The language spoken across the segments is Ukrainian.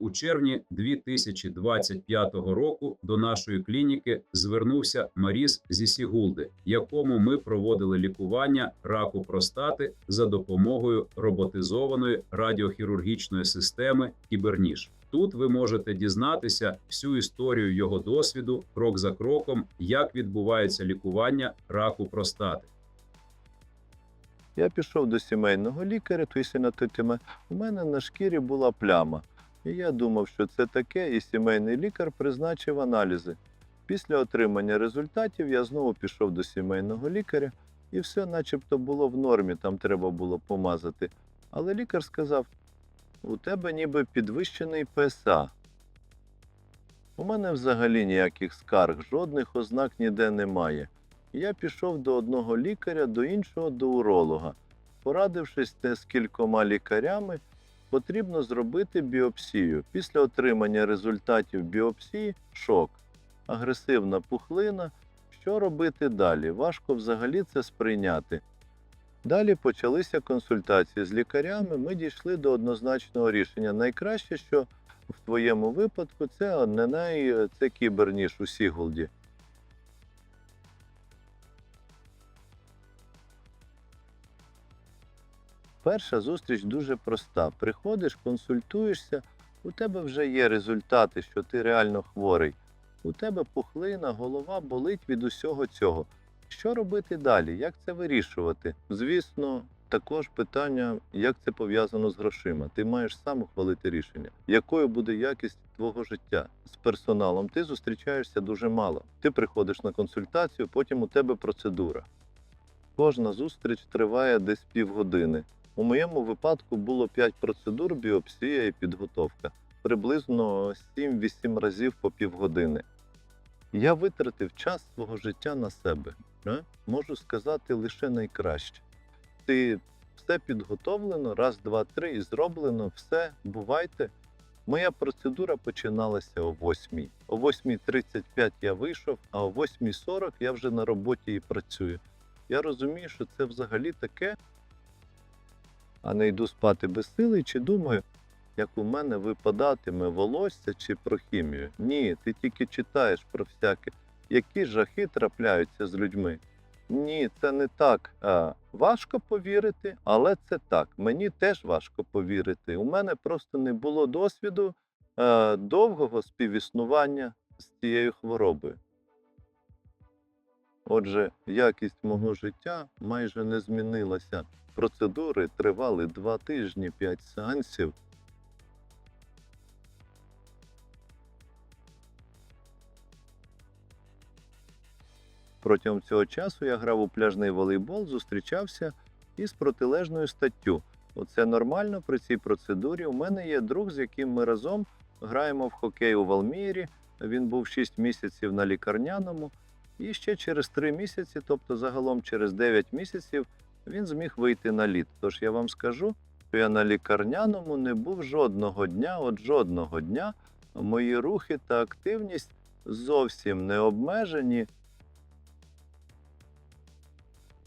У червні 2025 року до нашої клініки звернувся Маріс зі Сігулди, якому ми проводили лікування раку простати за допомогою роботизованої радіохірургічної системи Кіберніж. Тут ви можете дізнатися всю історію його досвіду крок за кроком, як відбувається лікування раку простати. Я пішов до сімейного лікаря, той титиме. У мене на шкірі була пляма. І я думав, що це таке, і сімейний лікар призначив аналізи. Після отримання результатів я знову пішов до сімейного лікаря, і все начебто було в нормі, там треба було помазати. Але лікар сказав: у тебе ніби підвищений ПСА. У мене взагалі ніяких скарг, жодних ознак ніде немає. Я пішов до одного лікаря, до іншого до уролога. Порадившись те з кількома лікарями, потрібно зробити біопсію. Після отримання результатів біопсії шок, агресивна пухлина. Що робити далі? Важко взагалі це сприйняти. Далі почалися консультації з лікарями. Ми дійшли до однозначного рішення. Найкраще, що в твоєму випадку, це не най, це кіберніж у Сігулді. Перша зустріч дуже проста. Приходиш, консультуєшся, у тебе вже є результати, що ти реально хворий. У тебе пухлина, голова болить від усього цього. Що робити далі? Як це вирішувати? Звісно, також питання, як це пов'язано з грошима. Ти маєш сам ухвалити рішення, якою буде якість твого життя з персоналом. Ти зустрічаєшся дуже мало. Ти приходиш на консультацію, потім у тебе процедура. Кожна зустріч триває десь півгодини. У моєму випадку було 5 процедур, біопсія і підготовка, приблизно 7-8 разів по півгодини. Я витратив час свого життя на себе. Можу сказати лише найкраще. Ти все підготовлено, раз, два, три, і зроблено, все, бувайте. Моя процедура починалася о 8. О 8.35 я вийшов, а о 8.40 я вже на роботі і працюю. Я розумію, що це взагалі таке, а не йду спати без сили чи думаю, як у мене випадатиме волосся чи про хімію. Ні, ти тільки читаєш про всяке, які жахи трапляються з людьми. Ні, це не так. А, важко повірити, але це так. Мені теж важко повірити. У мене просто не було досвіду е, довгого співіснування з цією хворобою. Отже, якість мого життя майже не змінилася. Процедури тривали два тижні, п'ять сеансів. Протягом цього часу я грав у пляжний волейбол, зустрічався із протилежною статтю. Оце нормально при цій процедурі. У мене є друг, з яким ми разом граємо в хокей у Валмірі. Він був 6 місяців на лікарняному. І ще через 3 місяці, тобто загалом через 9 місяців, він зміг вийти на лід. Тож я вам скажу, що я на лікарняному не був жодного дня, от жодного дня. Мої рухи та активність зовсім не обмежені.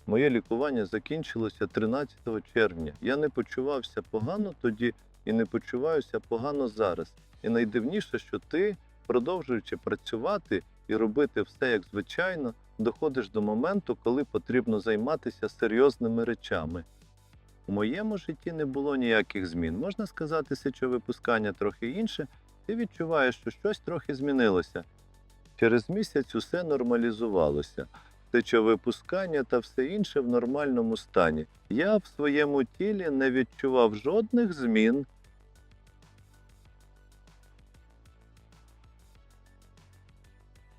Моє лікування закінчилося 13 червня. Я не почувався погано тоді і не почуваюся погано зараз. І найдивніше, що ти, продовжуючи працювати і робити все як звичайно, доходиш до моменту, коли потрібно займатися серйозними речами. У моєму житті не було ніяких змін. Можна сказати, сечовипускання трохи інше, ти відчуваєш, що щось трохи змінилося. Через місяць усе нормалізувалося. Сечовипускання та все інше в нормальному стані. Я в своєму тілі не відчував жодних змін.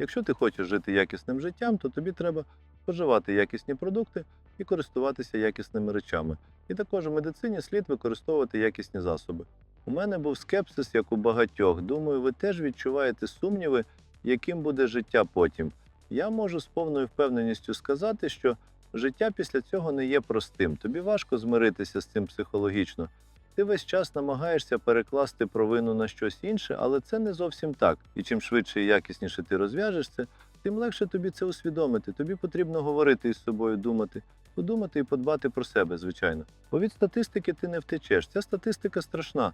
Якщо ти хочеш жити якісним життям, то тобі треба споживати якісні продукти і користуватися якісними речами. І також у медицині слід використовувати якісні засоби. У мене був скепсис, як у багатьох. Думаю, ви теж відчуваєте сумніви, яким буде життя потім. Я можу з повною впевненістю сказати, що життя після цього не є простим. Тобі важко змиритися з цим психологічно. Ти весь час намагаєшся перекласти провину на щось інше, але це не зовсім так. І чим швидше і якісніше ти розв'яжеш це, тим легше тобі це усвідомити. Тобі потрібно говорити із собою, думати, подумати і подбати про себе, звичайно. Бо від статистики ти не втечеш. Ця статистика страшна.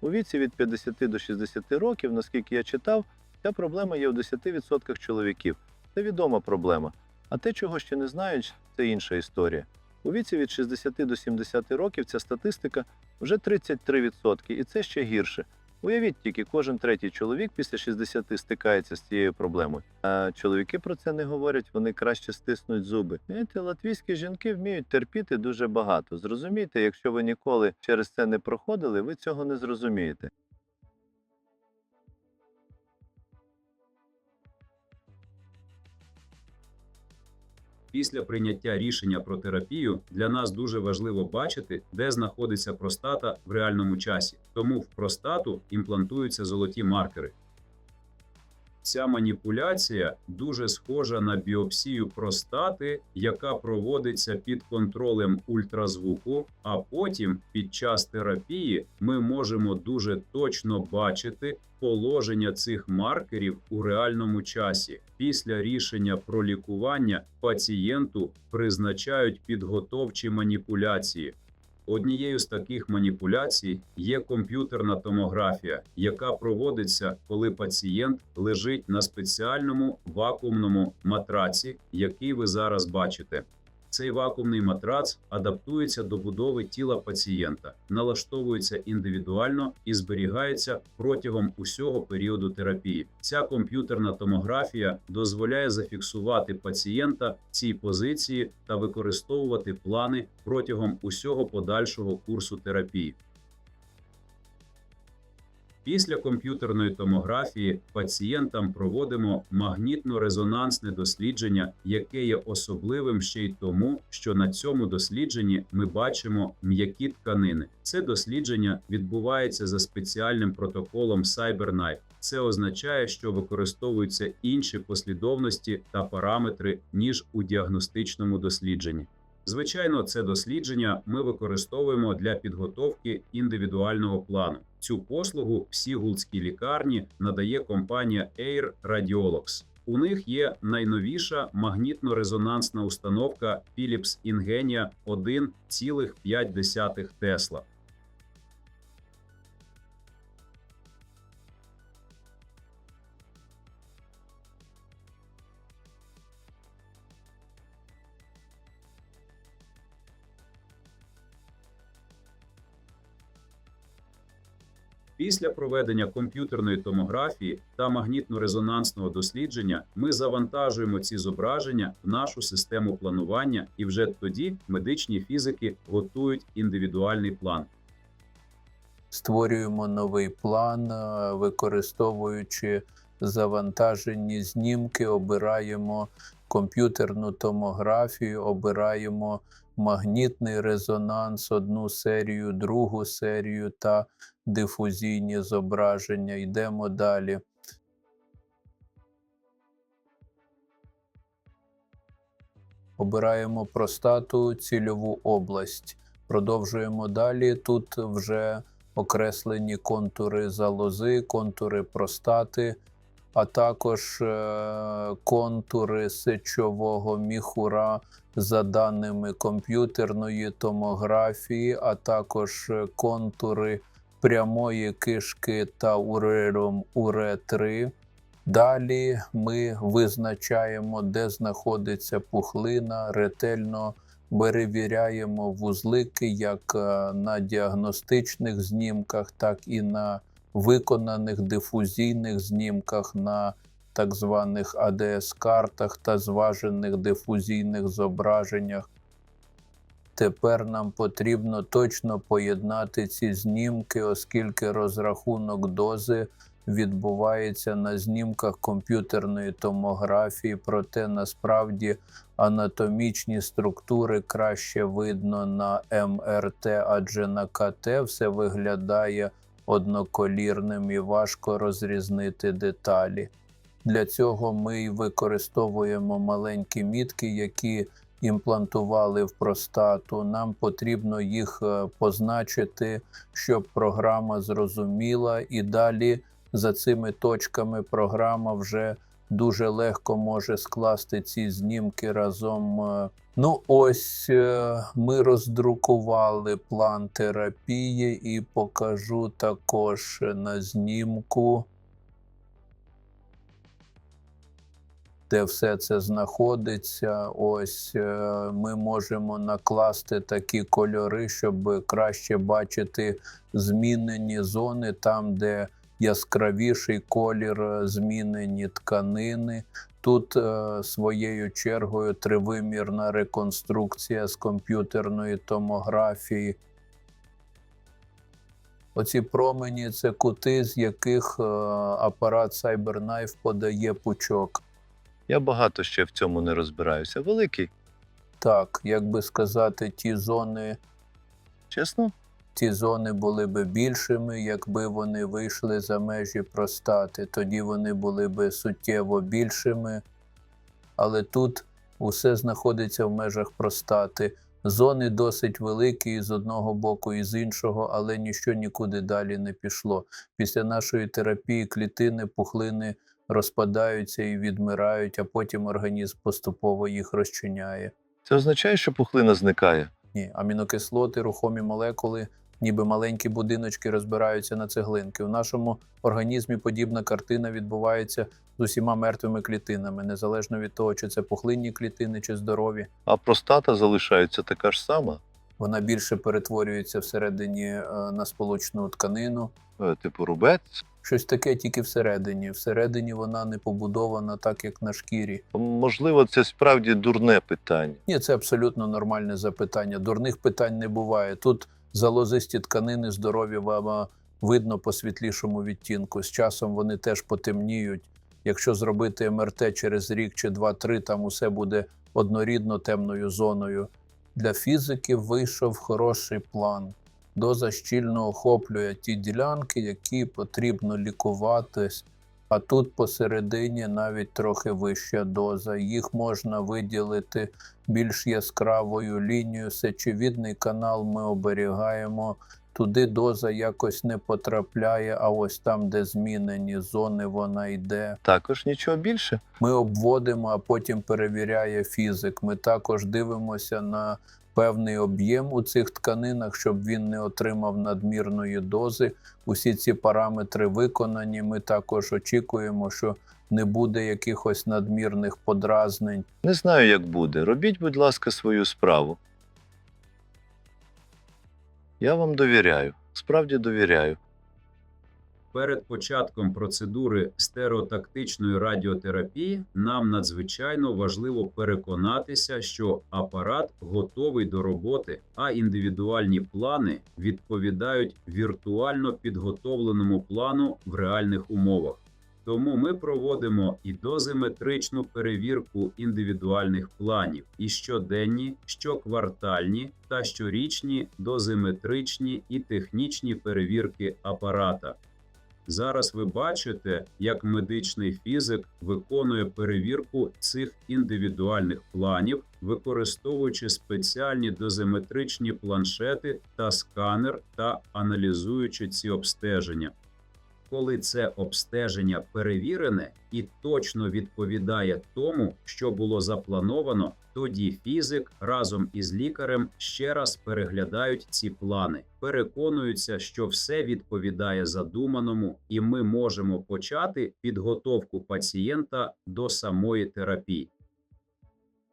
У віці від 50 до 60 років, наскільки я читав, ця проблема є у 10% чоловіків. Це відома проблема. А те, чого ще не знають, це інша історія. У віці від 60 до 70 років ця статистика вже 33%, і це ще гірше. Уявіть тільки, кожен третій чоловік після 60 стикається з цією проблемою. А чоловіки про це не говорять, вони краще стиснуть зуби. Знаєте, латвійські жінки вміють терпіти дуже багато. Зрозумійте, якщо ви ніколи через це не проходили, ви цього не зрозумієте. Після прийняття рішення про терапію для нас дуже важливо бачити, де знаходиться простата в реальному часі. Тому в простату імплантуються золоті маркери. Ця маніпуляція дуже схожа на біопсію простати, яка проводиться під контролем ультразвуку. А потім, під час терапії, ми можемо дуже точно бачити положення цих маркерів у реальному часі. Після рішення про лікування пацієнту призначають підготовчі маніпуляції. Однією з таких маніпуляцій є комп'ютерна томографія, яка проводиться, коли пацієнт лежить на спеціальному вакуумному матраці, який ви зараз бачите. Цей вакуумний матрац адаптується до будови тіла пацієнта, налаштовується індивідуально і зберігається протягом усього періоду терапії. Ця комп'ютерна томографія дозволяє зафіксувати пацієнта в цій позиції та використовувати плани протягом усього подальшого курсу терапії. Після комп'ютерної томографії пацієнтам проводимо магнітно-резонансне дослідження, яке є особливим ще й тому, що на цьому дослідженні ми бачимо м'які тканини. Це дослідження відбувається за спеціальним протоколом CyberKnife. Це означає, що використовуються інші послідовності та параметри ніж у діагностичному дослідженні. Звичайно, це дослідження ми використовуємо для підготовки індивідуального плану. Цю послугу всі гулські лікарні надає компанія Air Radiologs. У них є найновіша магнітно-резонансна установка Philips Ingenia 1,5 Тесла. Після проведення комп'ютерної томографії та магнітно-резонансного дослідження ми завантажуємо ці зображення в нашу систему планування, і вже тоді медичні фізики готують індивідуальний план. створюємо новий план, е, використовуючи завантажені знімки, обираємо комп'ютерну томографію, обираємо магнітний резонанс, одну серію, другу серію та дифузійні зображення. Йдемо далі. Обираємо простату, цільову область. Продовжуємо далі. Тут вже окреслені контури залози, контури простати, а також е, контури сечового міхура за даними комп'ютерної томографії, а також е, контури прямої кишки та урелом УРЕ-3. Далі ми визначаємо, де знаходиться пухлина, ретельно перевіряємо вузлики як е, на діагностичних знімках, так і на виконаних дифузійних знімках на так званих АДС-картах та зважених дифузійних зображеннях. Тепер нам потрібно точно поєднати ці знімки, оскільки розрахунок дози відбувається на знімках комп'ютерної томографії, проте насправді анатомічні структури краще видно на МРТ, адже на КТ все виглядає одноколірним і важко розрізнити деталі. Для цього ми використовуємо маленькі мітки, які імплантували в простату. Нам потрібно їх е, позначити, щоб програма зрозуміла, і далі за цими точками програма вже дуже легко може скласти ці знімки разом. е. Ну, ось е, ми роздрукували план терапії і покажу також на знімку, де все це знаходиться. Ось е, ми можемо накласти такі кольори, щоб краще бачити змінені зони там, де яскравіший колір, е, змінені тканини. Тут е, своєю чергою тривимірна реконструкція з комп'ютерної томографії. Оці промені це кути, з яких апарат CyberKnife подає пучок. Я багато ще в цьому не розбираюся. Великий, Так, як би сказати, ті зони, чесно? ті зони були би більшими, якби вони вийшли за межі простати. Тоді вони були би суттєво більшими. Але тут усе знаходиться в межах простати. Зони досить великі і з одного боку, і з іншого, але ніщо нікуди далі не пішло. Після нашої терапії клітини, пухлини розпадаються і відмирають, а потім організм поступово їх розчиняє. Це означає, що пухлина зникає. Ні, амінокислоти, рухомі молекули, ніби маленькі будиночки розбираються на цеглинки. У нашому організмі подібна картина відбувається з усіма мертвими клітинами, незалежно від того, чи це пухлинні клітини, чи здорові. А простата залишається така ж сама. Вона більше перетворюється всередині е, на сполучну тканину. Е, Типу рубець. Щось таке тільки всередині. Всередині вона не побудована так, як на шкірі. Можливо, це справді дурне питання. Ні, це абсолютно нормальне запитання. Дурних питань не буває. Тут залозисті тканини здорові вам видно по світлішому відтінку. З часом вони теж потемніють. Якщо зробити МРТ через рік чи два-три, там усе буде однорідно темною зоною. Для фізиків вийшов хороший план. Доза щільно охоплює ті ділянки, які потрібно лікуватись. А тут посередині навіть трохи вища доза. Їх можна виділити більш яскравою лінією. Сечовідний канал ми оберігаємо. Туди доза якось не потрапляє, а ось там, де змінені зони, вона йде. Також нічого більше. Ми обводимо, а потім перевіряє фізик. Ми також дивимося на певний об'єм у цих тканинах, щоб він не отримав надмірної дози. Усі ці параметри виконані. Ми також очікуємо, що не буде якихось надмірних подразнень. Не знаю, як буде. Робіть, будь ласка, свою справу. Я вам довіряю. Справді довіряю. Перед початком процедури стереотактичної радіотерапії нам надзвичайно важливо переконатися, що апарат готовий до роботи, а індивідуальні плани відповідають віртуально підготовленому плану в реальних умовах. Тому ми проводимо і дозиметричну перевірку індивідуальних планів, і щоденні, щоквартальні та щорічні дозиметричні і технічні перевірки апарата. Зараз ви бачите, як медичний фізик виконує перевірку цих індивідуальних планів, використовуючи спеціальні дозиметричні планшети та сканер та аналізуючи ці обстеження. Коли це обстеження перевірене і точно відповідає тому, що було заплановано, тоді фізик разом із лікарем ще раз переглядають ці плани, переконуються, що все відповідає задуманому, і ми можемо почати підготовку пацієнта до самої терапії.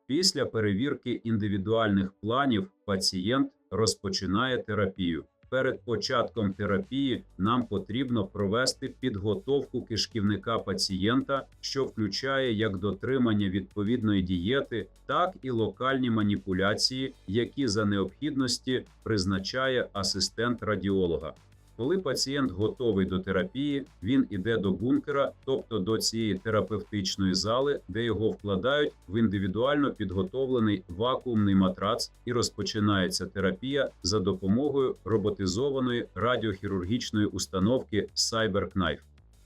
Після перевірки індивідуальних планів пацієнт розпочинає терапію. Перед початком терапії нам потрібно провести підготовку кишківника пацієнта, що включає як дотримання відповідної дієти, так і локальні маніпуляції, які за необхідності призначає асистент радіолога. Коли пацієнт готовий до терапії, він іде до бункера, тобто до цієї терапевтичної зали, де його вкладають в індивідуально підготовлений вакуумний матрац, і розпочинається терапія за допомогою роботизованої радіохірургічної установки CyberKnife.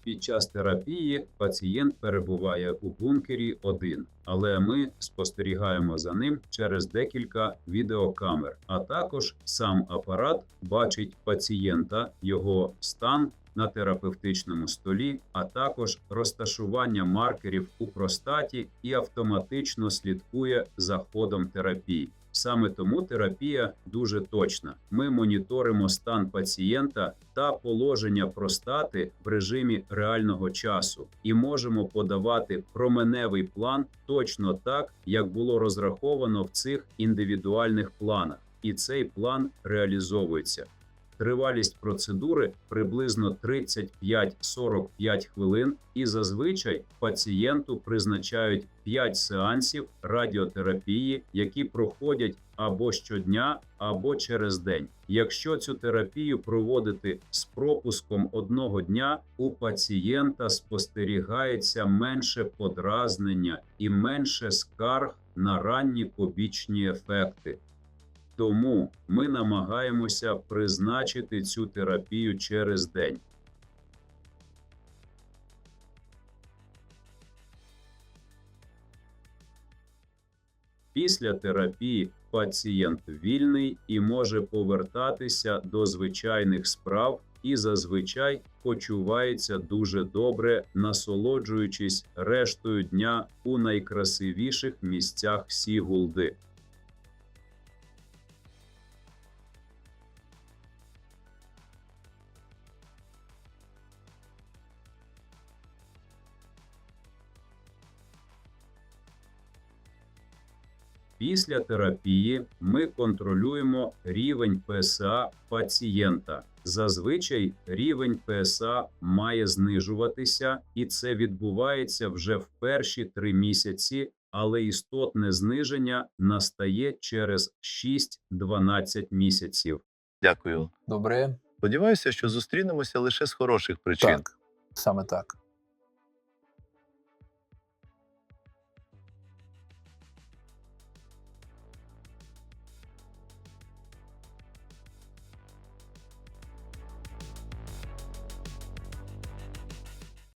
Під час терапії пацієнт перебуває у бункері один, але ми спостерігаємо за ним через декілька відеокамер. А також сам апарат бачить пацієнта, його стан на терапевтичному столі, а також розташування маркерів у простаті і автоматично слідкує за ходом терапії. Саме тому терапія дуже точна. Ми моніторимо стан пацієнта та положення простати в режимі реального часу і можемо подавати променевий план точно так, як було розраховано в цих індивідуальних планах, і цей план реалізовується. Тривалість процедури приблизно 35-45 хвилин, і зазвичай пацієнту призначають 5 сеансів радіотерапії, які проходять або щодня, або через день. Якщо цю терапію проводити з пропуском одного дня, у пацієнта спостерігається менше подразнення і менше скарг на ранні побічні ефекти. Тому ми намагаємося призначити цю терапію через день. Після терапії пацієнт вільний і може повертатися до звичайних справ і зазвичай почувається дуже добре, насолоджуючись рештою дня у найкрасивіших місцях Сігулди. Після терапії ми контролюємо рівень ПСА пацієнта. Зазвичай рівень ПСА має знижуватися, і це відбувається вже в перші три місяці, але істотне зниження настає через 6-12 місяців. Дякую. Добре? Сподіваюся, що зустрінемося лише з хороших причин. Так, саме так.